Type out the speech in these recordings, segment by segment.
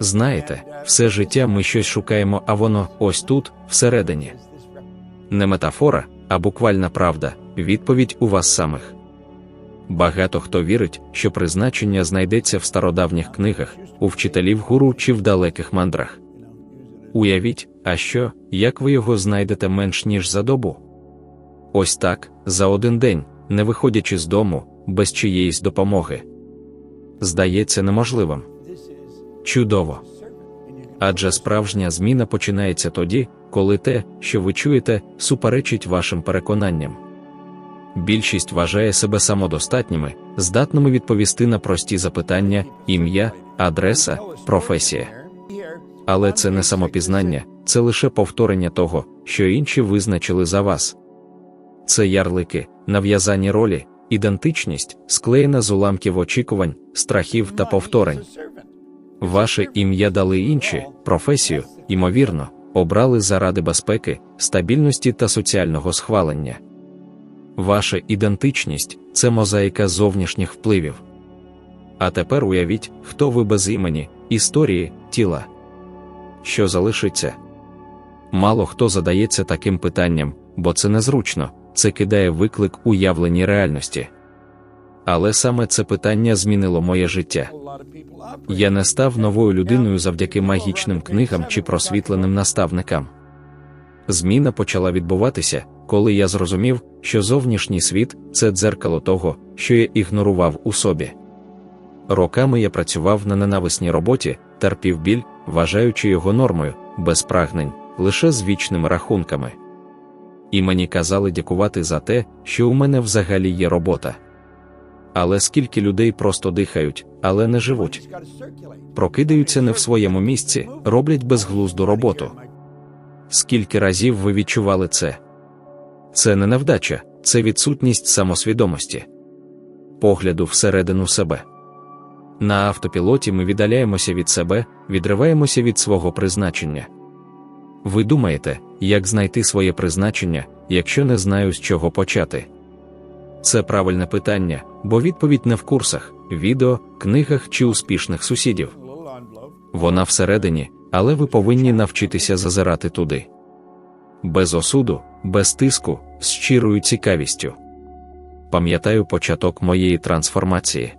Знаєте, все життя ми щось шукаємо, а воно ось тут, всередині. Не метафора, а буквальна правда, відповідь у вас самих. Багато хто вірить, що призначення знайдеться в стародавніх книгах, у вчителів гуру чи в далеких мандрах. Уявіть, а що, як ви його знайдете менш ніж за добу? Ось так, за один день, не виходячи з дому, без чиєїсь допомоги. Здається неможливим. Чудово. Адже справжня зміна починається тоді, коли те, що ви чуєте, суперечить вашим переконанням. Більшість вважає себе самодостатніми, здатними відповісти на прості запитання, ім'я, адреса, професія. Але це не самопізнання, це лише повторення того, що інші визначили за вас. Це ярлики, нав'язані ролі, ідентичність, склеєна з уламків очікувань, страхів та повторень. Ваше ім'я дали інші, професію, ймовірно, обрали заради безпеки, стабільності та соціального схвалення. Ваша ідентичність це мозаїка зовнішніх впливів. А тепер уявіть, хто ви без імені, історії, тіла. Що залишиться? Мало хто задається таким питанням, бо це незручно, це кидає виклик уявленій реальності. Але саме це питання змінило моє життя. Я не став новою людиною завдяки магічним книгам чи просвітленим наставникам. Зміна почала відбуватися, коли я зрозумів, що зовнішній світ це дзеркало того, що я ігнорував у собі. Роками я працював на ненависній роботі, терпів біль, вважаючи його нормою, без прагнень, лише з вічними рахунками. І мені казали дякувати за те, що у мене взагалі є робота. Але скільки людей просто дихають, але не живуть, прокидаються не в своєму місці, роблять безглузду роботу. Скільки разів ви відчували це? Це не невдача, це відсутність самосвідомості, погляду всередину себе. На автопілоті ми віддаляємося від себе, відриваємося від свого призначення. Ви думаєте, як знайти своє призначення, якщо не знаю, з чого почати? Це правильне питання, бо відповідь не в курсах, відео, книгах чи успішних сусідів. Вона всередині, але ви повинні навчитися зазирати туди. Без осуду, без тиску, з щирою цікавістю. Пам'ятаю початок моєї трансформації.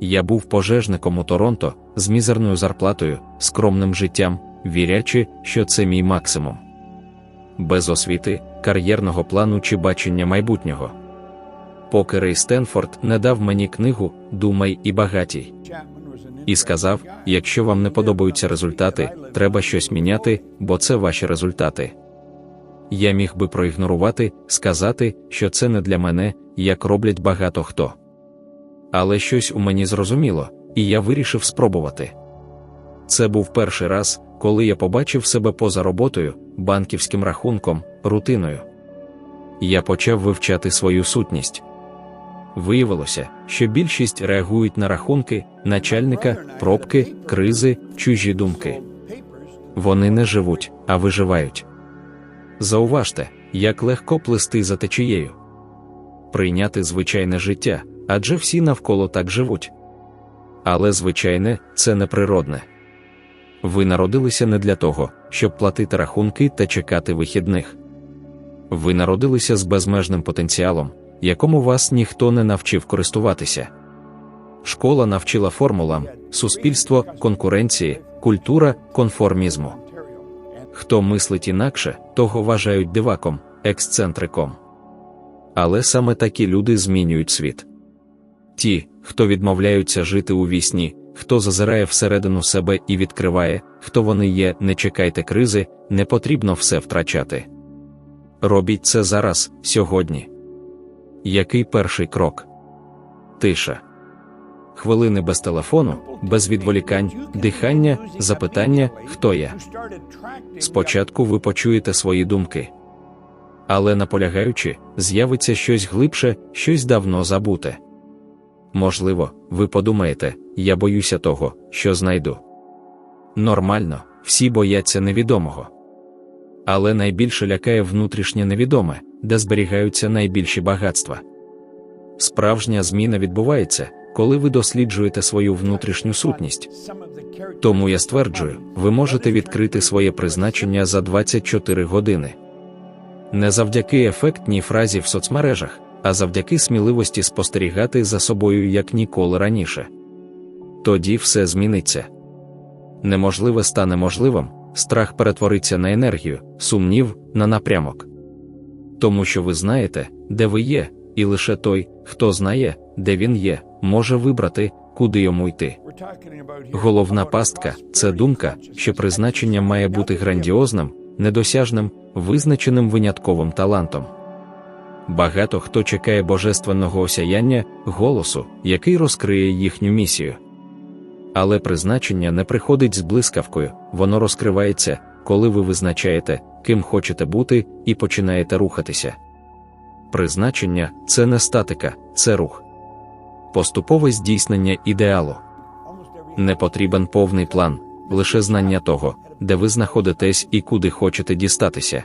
Я був пожежником у Торонто з мізерною зарплатою, скромним життям, вірячи, що це мій максимум. Без освіти, кар'єрного плану чи бачення майбутнього. Поки Рей Стенфорд не дав мені книгу Думай і багатій. І сказав: якщо вам не подобаються результати, треба щось міняти, бо це ваші результати. Я міг би проігнорувати, сказати, що це не для мене, як роблять багато хто. Але щось у мені зрозуміло, і я вирішив спробувати. Це був перший раз, коли я побачив себе поза роботою, банківським рахунком, рутиною. Я почав вивчати свою сутність. Виявилося, що більшість реагують на рахунки, начальника, пробки, кризи, чужі думки. Вони не живуть, а виживають. Зауважте, як легко плисти за течією. Прийняти звичайне життя, адже всі навколо так живуть. Але звичайне це неприродне. Ви народилися не для того, щоб платити рахунки та чекати вихідних. Ви народилися з безмежним потенціалом, якому вас ніхто не навчив користуватися. Школа навчила формулам, суспільство, конкуренції, культура, конформізму. Хто мислить інакше, того вважають диваком, ексцентриком. Але саме такі люди змінюють світ. Ті, хто відмовляються жити у вісні, хто зазирає всередину себе і відкриває, хто вони є, не чекайте кризи, не потрібно все втрачати. Робіть це зараз, сьогодні. Який перший крок? Тиша. Хвилини без телефону, без відволікань, дихання, запитання, хто я. Спочатку ви почуєте свої думки. Але наполягаючи, з'явиться щось глибше, щось давно забуте. Можливо, ви подумаєте, я боюся того, що знайду. Нормально, всі бояться невідомого. Але найбільше лякає внутрішнє невідоме, де зберігаються найбільші багатства. Справжня зміна відбувається, коли ви досліджуєте свою внутрішню сутність. Тому я стверджую, ви можете відкрити своє призначення за 24 години. Не завдяки ефектній фразі в соцмережах, а завдяки сміливості спостерігати за собою як ніколи раніше. Тоді все зміниться. Неможливе стане можливим, страх перетвориться на енергію, сумнів на напрямок. Тому що ви знаєте, де ви є, і лише той, хто знає, де він є, може вибрати, куди йому йти. Головна пастка це думка, що призначення має бути грандіозним, недосяжним, визначеним винятковим талантом. Багато хто чекає божественного осяяння, голосу, який розкриє їхню місію. Але призначення не приходить з блискавкою, воно розкривається, коли ви визначаєте, ким хочете бути, і починаєте рухатися. Призначення це не статика, це рух. Поступове здійснення ідеалу. Не потрібен повний план, лише знання того, де ви знаходитесь і куди хочете дістатися.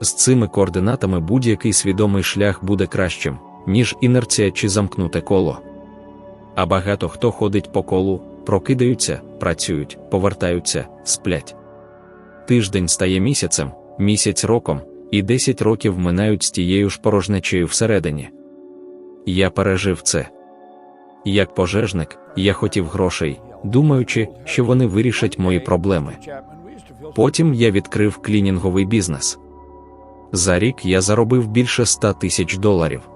З цими координатами будь-який свідомий шлях буде кращим, ніж інерція чи замкнуте коло. А багато хто ходить по колу, прокидаються, працюють, повертаються, сплять. Тиждень стає місяцем, місяць роком, і 10 років минають з тією ж порожнечею всередині. Я пережив це. Як пожежник, я хотів грошей, думаючи, що вони вирішать мої проблеми. Потім я відкрив клінінговий бізнес. За рік я заробив більше 100 тисяч доларів.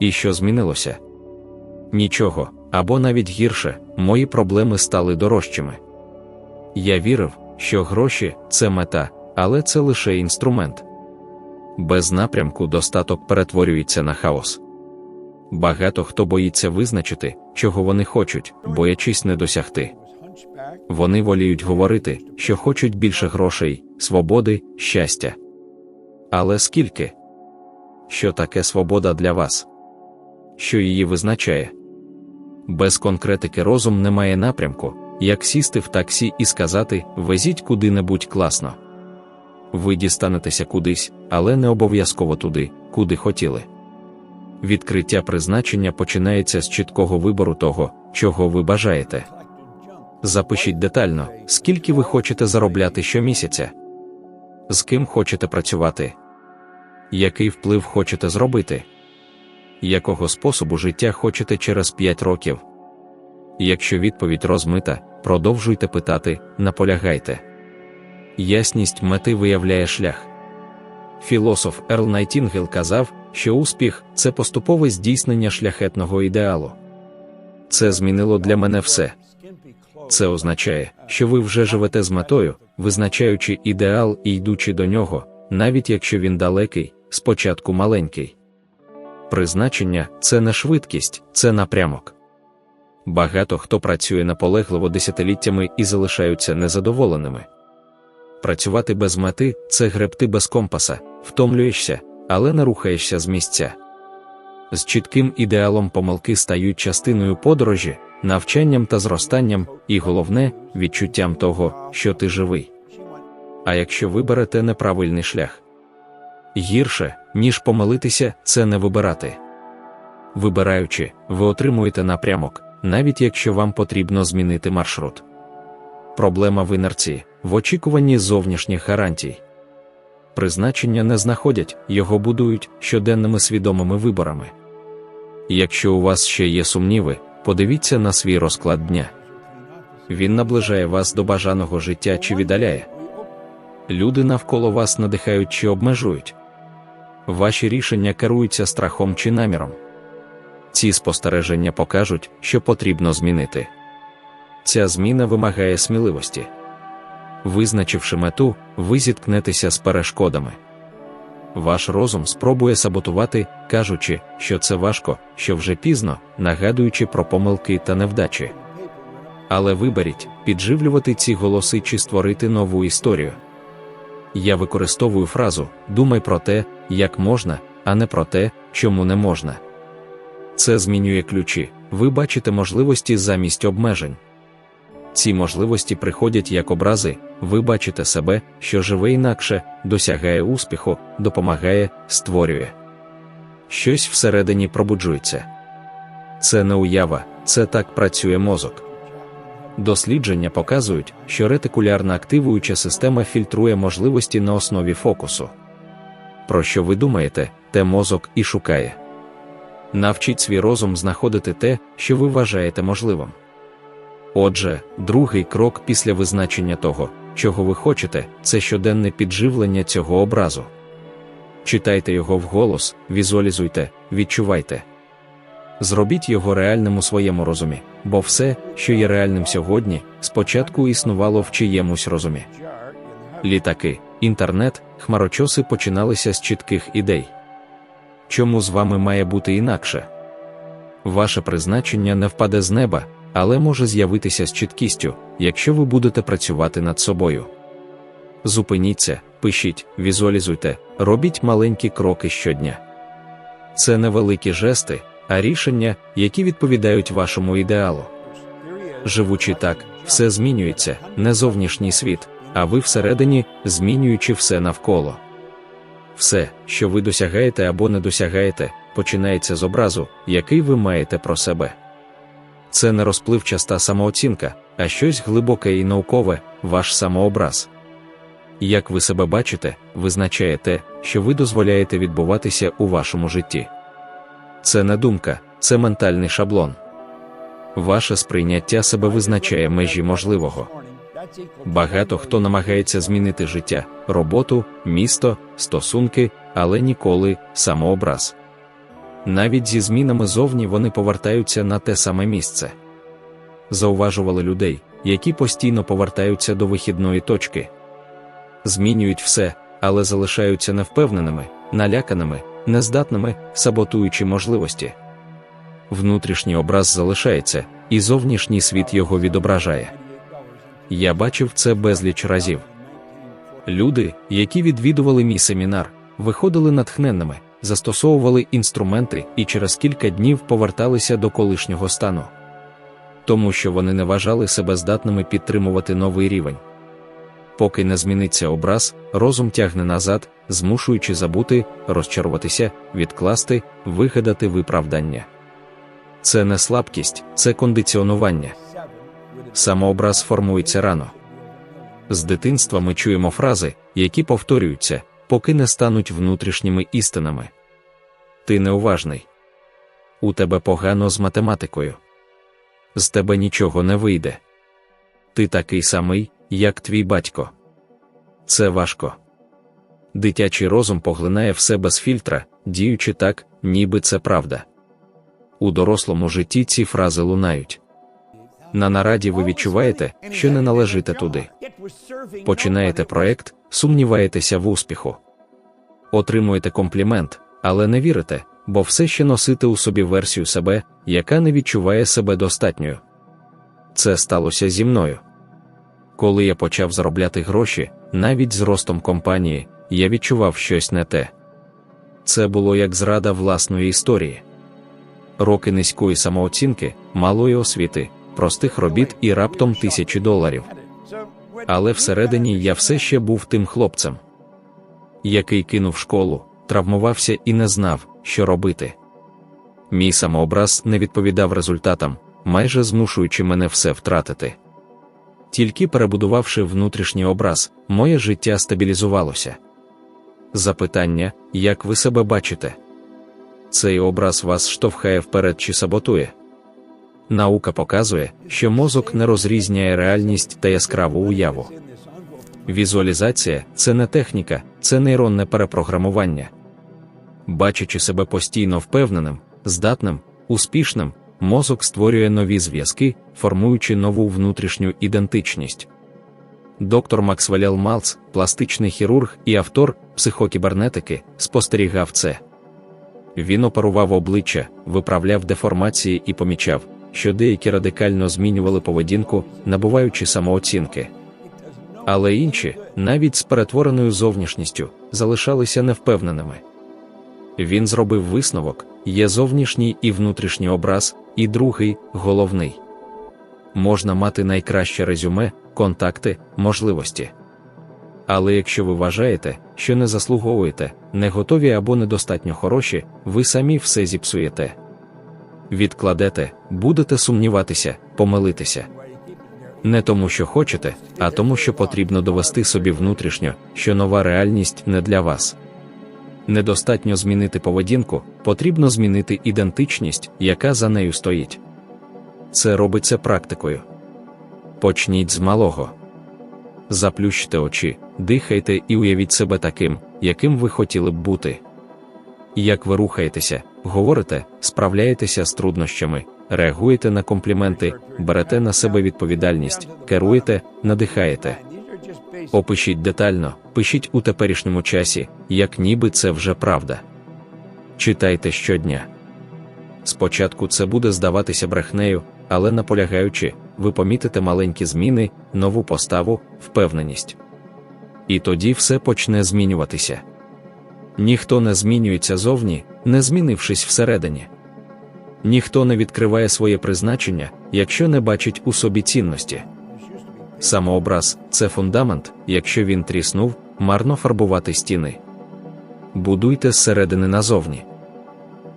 І що змінилося? Нічого, або навіть гірше, мої проблеми стали дорожчими. Я вірив, що гроші це мета, але це лише інструмент. Без напрямку достаток перетворюється на хаос. Багато хто боїться визначити, чого вони хочуть, боячись не досягти. Вони воліють говорити, що хочуть більше грошей, свободи, щастя. Але скільки? Що таке свобода для вас? Що її визначає? Без конкретики розум не має напрямку, як сісти в таксі і сказати везіть куди-небудь класно. Ви дістанетеся кудись, але не обов'язково туди, куди хотіли. Відкриття призначення починається з чіткого вибору того, чого ви бажаєте. Запишіть детально, скільки ви хочете заробляти щомісяця, з ким хочете працювати, який вплив хочете зробити, якого способу життя хочете через 5 років. Якщо відповідь розмита, продовжуйте питати, наполягайте. Ясність мети виявляє шлях. Філософ Ерл Найтінгел казав, що успіх це поступове здійснення шляхетного ідеалу. Це змінило для мене все. Це означає, що ви вже живете з метою, визначаючи ідеал і йдучи до нього, навіть якщо він далекий, спочатку маленький. Призначення це не швидкість, це напрямок. Багато хто працює наполегливо десятиліттями і залишаються незадоволеними. Працювати без мети це гребти без компаса, втомлюєшся, але не рухаєшся з місця. З чітким ідеалом помилки стають частиною подорожі, навчанням та зростанням, і головне відчуттям того, що ти живий. А якщо виберете неправильний шлях, гірше, ніж помилитися, це не вибирати. Вибираючи, ви отримуєте напрямок, навіть якщо вам потрібно змінити маршрут. Проблема в інерції, в очікуванні зовнішніх гарантій. Призначення не знаходять, його будують щоденними свідомими виборами. Якщо у вас ще є сумніви, подивіться на свій розклад дня. Він наближає вас до бажаного життя чи віддаляє. Люди навколо вас надихають чи обмежують. Ваші рішення керуються страхом чи наміром. Ці спостереження покажуть, що потрібно змінити. Ця зміна вимагає сміливості. Визначивши мету, ви зіткнетеся з перешкодами. Ваш розум спробує саботувати, кажучи, що це важко, що вже пізно, нагадуючи про помилки та невдачі. Але виберіть, підживлювати ці голоси чи створити нову історію. Я використовую фразу думай про те, як можна, а не про те, чому не можна. Це змінює ключі, ви бачите можливості замість обмежень. Ці можливості приходять як образи, ви бачите себе, що живе інакше, досягає успіху, допомагає, створює. Щось всередині пробуджується. Це не уява, це так працює мозок. Дослідження показують, що ретикулярна активуюча система фільтрує можливості на основі фокусу. Про що ви думаєте, те мозок і шукає. Навчіть свій розум знаходити те, що ви вважаєте можливим. Отже, другий крок після визначення того, чого ви хочете, це щоденне підживлення цього образу. Читайте його вголос, візуалізуйте, відчувайте. Зробіть його реальним у своєму розумі, бо все, що є реальним сьогодні, спочатку існувало в чиємусь розумі. Літаки, інтернет, хмарочоси починалися з чітких ідей. Чому з вами має бути інакше? Ваше призначення не впаде з неба, але може з'явитися з чіткістю, якщо ви будете працювати над собою. Зупиніться, пишіть, візуалізуйте, робіть маленькі кроки щодня. Це невеликі жести, а рішення, які відповідають вашому ідеалу. Живучи так, все змінюється, не зовнішній світ, а ви всередині, змінюючи все навколо. Все, що ви досягаєте або не досягаєте, починається з образу, який ви маєте про себе. Це не розпливчаста самооцінка, а щось глибоке і наукове, ваш самообраз. Як ви себе бачите, визначає те, що ви дозволяєте відбуватися у вашому житті. Це не думка, це ментальний шаблон. Ваше сприйняття себе визначає межі можливого. Багато хто намагається змінити життя, роботу, місто, стосунки, але ніколи самообраз. Навіть зі змінами зовні вони повертаються на те саме місце. Зауважували людей, які постійно повертаються до вихідної точки, змінюють все, але залишаються невпевненими, наляканими, нездатними, саботуючи можливості. Внутрішній образ залишається, і зовнішній світ його відображає. Я бачив це безліч разів. Люди, які відвідували мій семінар, виходили натхненними, застосовували інструменти і через кілька днів поверталися до колишнього стану, тому що вони не вважали себе здатними підтримувати новий рівень. Поки не зміниться образ, розум тягне назад, змушуючи забути, розчаруватися, відкласти, вигадати виправдання. Це не слабкість, це кондиціонування. Самообраз формується рано. З дитинства ми чуємо фрази, які повторюються, поки не стануть внутрішніми істинами. Ти неуважний. У тебе погано з математикою. З тебе нічого не вийде. Ти такий самий, як твій батько. Це важко. Дитячий розум поглинає все без фільтра, діючи так, ніби це правда. У дорослому житті ці фрази лунають. На нараді ви відчуваєте, що не належите туди. Починаєте проект, сумніваєтеся в успіху. Отримуєте комплімент, але не вірите, бо все ще носите у собі версію себе, яка не відчуває себе достатньою. Це сталося зі мною. Коли я почав заробляти гроші, навіть з ростом компанії, я відчував щось не те. Це було як зрада власної історії. Роки низької самооцінки, малої освіти, простих робіт і раптом тисячі доларів. Але всередині я все ще був тим хлопцем, який кинув школу, травмувався і не знав, що робити. Мій самообраз не відповідав результатам, майже змушуючи мене все втратити. Тільки перебудувавши внутрішній образ, моє життя стабілізувалося. Запитання, як ви себе бачите? Цей образ вас штовхає вперед чи саботує? Наука показує, що мозок не розрізняє реальність та яскраву уяву. Візуалізація це не техніка, це нейронне перепрограмування. Бачачи себе постійно впевненим, здатним, успішним, мозок створює нові зв'язки, формуючи нову внутрішню ідентичність. Доктор Максвелл Малц, пластичний хірург і автор психокібернетики, спостерігав це. Він оперував обличчя, виправляв деформації і помічав, що деякі радикально змінювали поведінку, набуваючи самооцінки. Але інші, навіть з перетвореною зовнішністю, залишалися невпевненими. Він зробив висновок: є зовнішній і внутрішній образ, і другий головний. Можна мати найкраще резюме, контакти, можливості. Але якщо ви вважаєте, що не заслуговуєте, не готові або недостатньо хороші, ви самі все зіпсуєте. Відкладете, будете сумніватися, помилитися. Не тому, що хочете, а тому, що потрібно довести собі внутрішньо, що нова реальність не для вас. Недостатньо змінити поведінку, потрібно змінити ідентичність, яка за нею стоїть. Це робиться практикою. Почніть з малого. Заплющте очі, дихайте і уявіть себе таким, яким ви хотіли б бути. Як ви рухаєтеся, говорите, справляєтеся з труднощами, реагуєте на компліменти, берете на себе відповідальність, керуєте, надихаєте. Опишіть детально, пишіть у теперішньому часі, як ніби це вже правда. Читайте щодня. Спочатку це буде здаватися брехнею, але наполягаючи, ви помітите маленькі зміни, нову поставу, впевненість. І тоді все почне змінюватися. Ніхто не змінюється зовні, не змінившись всередині. Ніхто не відкриває своє призначення, якщо не бачить у собі цінності. Самообраз це фундамент, якщо він тріснув, марно фарбувати стіни. Будуйте зсередини назовні.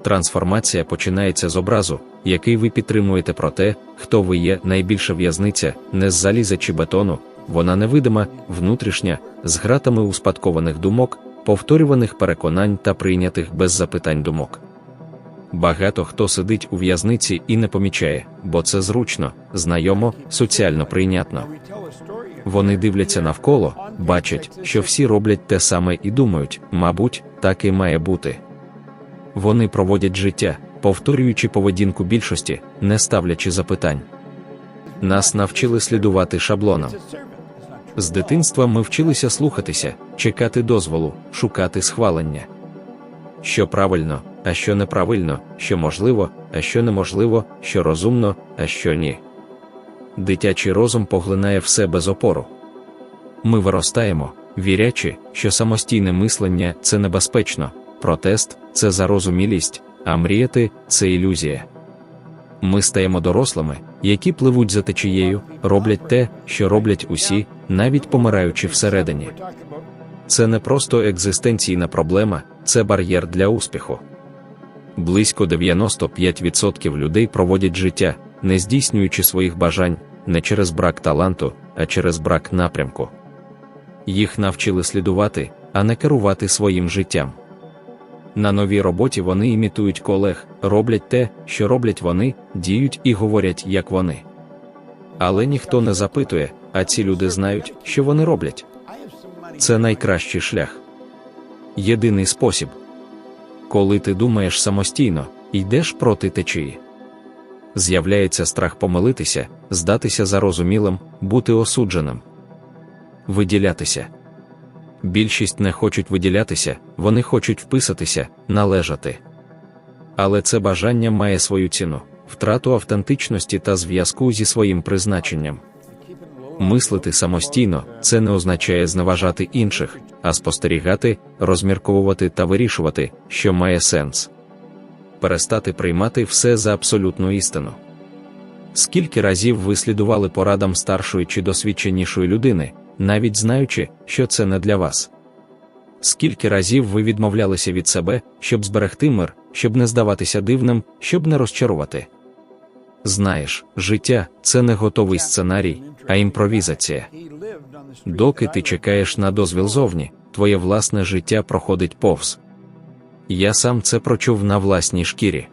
Трансформація починається з образу, який ви підтримуєте про те, хто ви є найбільша в'язниця, не з заліза чи бетону, вона невидима, внутрішня, з гратами успадкованих думок, повторюваних переконань та прийнятих без запитань думок. Багато хто сидить у в'язниці і не помічає, бо це зручно, знайомо, соціально прийнятно. Вони дивляться навколо, бачать, що всі роблять те саме і думають, мабуть, так і має бути. Вони проводять життя, повторюючи поведінку більшості, не ставлячи запитань. Нас навчили слідувати шаблонам. З дитинства ми вчилися слухатися, чекати дозволу, шукати схвалення. Що правильно, а що неправильно, що можливо, а що неможливо, що розумно, а що ні. Дитячий розум поглинає все без опору. Ми виростаємо, вірячи, що самостійне мислення це небезпечно, протест це зарозумілість, а мріяти це ілюзія. Ми стаємо дорослими, які пливуть за течією, роблять те, що роблять усі, навіть помираючи всередині. Це не просто екзистенційна проблема, це бар'єр для успіху. Близько 95% людей проводять життя, не здійснюючи своїх бажань, не через брак таланту, а через брак напрямку. Їх навчили слідувати, а не керувати своїм життям. На новій роботі вони імітують колег, роблять те, що роблять вони, діють і говорять, як вони. Але ніхто не запитує, а ці люди знають, що вони роблять. Це найкращий шлях. Єдиний спосіб. Коли ти думаєш самостійно, йдеш проти течії. З'являється страх помилитися, здатися зарозумілим, бути осудженим, виділятися. Більшість не хочуть виділятися, вони хочуть вписатися, належати. Але це бажання має свою ціну, втрату автентичності та зв'язку зі своїм призначенням. Мислити самостійно це не означає зневажати інших, а спостерігати, розмірковувати та вирішувати, що має сенс. Перестати приймати все за абсолютну істину. Скільки разів ви слідували порадам старшої чи досвідченішої людини, навіть знаючи, що це не для вас? Скільки разів ви відмовлялися від себе, щоб зберегти мир, щоб не здаватися дивним, щоб не розчарувати? Знаєш, життя це не готовий сценарій, а імпровізація. Доки ти чекаєш на дозвіл зовні, твоє власне життя проходить повз. Я сам це прочув на власній шкірі.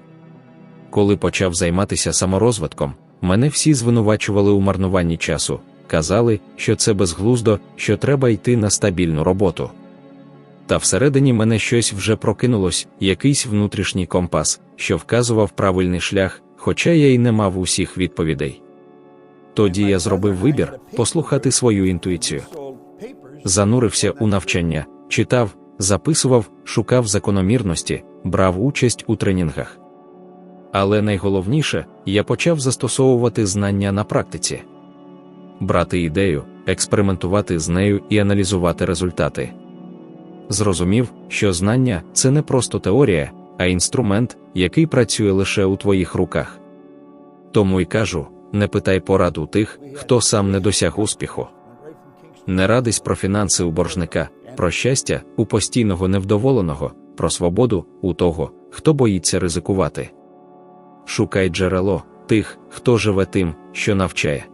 Коли почав займатися саморозвитком, мене всі звинувачували у марнуванні часу, казали, що це безглуздо, що треба йти на стабільну роботу. Та всередині мене щось вже прокинулось, якийсь внутрішній компас, що вказував правильний шлях, хоча я й не мав усіх відповідей. Тоді я зробив вибір послухати свою інтуїцію. Занурився у навчання, читав, записував, шукав закономірності, брав участь у тренінгах. Але найголовніше, я почав застосовувати знання на практиці, брати ідею, експериментувати з нею і аналізувати результати. Зрозумів, що знання це не просто теорія, а інструмент, який працює лише у твоїх руках. Тому й кажу: не питай пораду тих, хто сам не досяг успіху. Не радись про фінанси у боржника, про щастя у постійного невдоволеного, про свободу у того, хто боїться ризикувати. шукай джерело тих, хто живе тим, що навчає.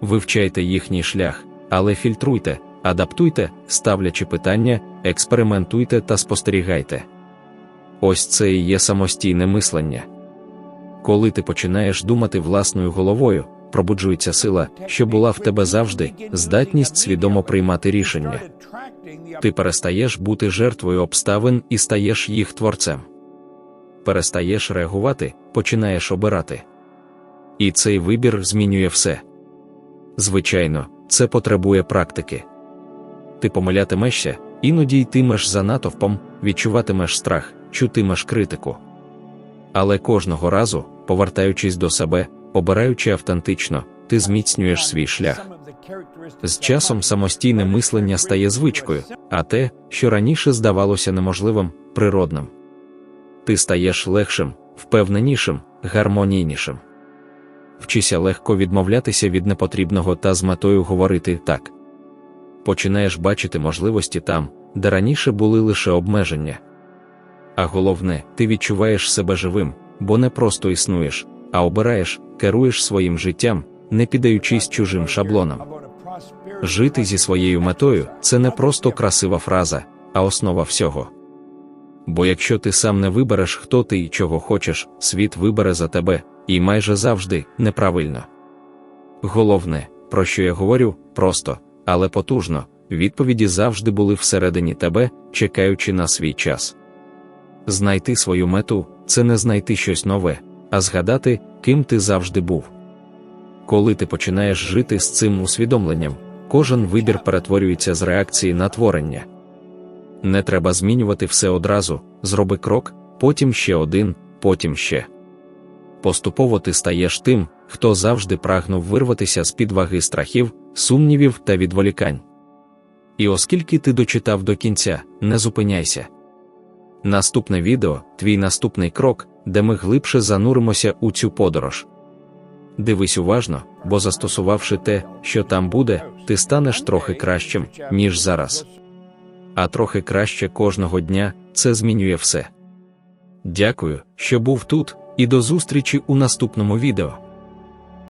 Вивчайте їхній шлях, але фільтруйте, адаптуйте, ставлячи питання, експериментуйте та спостерігайте. Ось це і є самостійне мислення. Коли ти починаєш думати власною головою, пробуджується сила, що була в тебе завжди, здатність свідомо приймати рішення. Ти перестаєш бути жертвою обставин і стаєш їх творцем. Перестаєш реагувати, починаєш обирати. І цей вибір змінює все. Звичайно, це потребує практики. Ти помилятимешся, іноді йтимеш за натовпом, відчуватимеш страх, чутимеш критику. Але кожного разу, повертаючись до себе, обираючи автентично, ти зміцнюєш свій шлях. З часом самостійне мислення стає звичкою, а те, що раніше здавалося неможливим, природним. Ти стаєш легшим, впевненішим, гармонійнішим. Вчися легко відмовлятися від непотрібного та з метою говорити так. Починаєш бачити можливості там, де раніше були лише обмеження. А головне, ти відчуваєш себе живим, бо не просто існуєш, а обираєш, керуєш своїм життям, не піддаючись чужим шаблонам. Жити зі своєю метою це не просто красива фраза, а основа всього. Бо якщо ти сам не вибереш, хто ти і чого хочеш, світ вибере за тебе, і майже завжди неправильно. Головне, про що я говорю, просто, але потужно, відповіді завжди були всередині тебе, чекаючи на свій час. Знайти свою мету це не знайти щось нове, а згадати, ким ти завжди був. Коли ти починаєш жити з цим усвідомленням, кожен вибір перетворюється з реакції на творення. Не треба змінювати все одразу, зроби крок, потім ще один, потім ще. Поступово ти стаєш тим, хто завжди прагнув вирватися з під ваги страхів, сумнівів та відволікань. І оскільки ти дочитав до кінця, не зупиняйся. Наступне відео твій наступний крок, де ми глибше зануримося у цю подорож. Дивись уважно, бо застосувавши те, що там буде, ти станеш трохи кращим, ніж зараз. А трохи краще кожного дня це змінює все. Дякую, що був тут, і до зустрічі у наступному відео.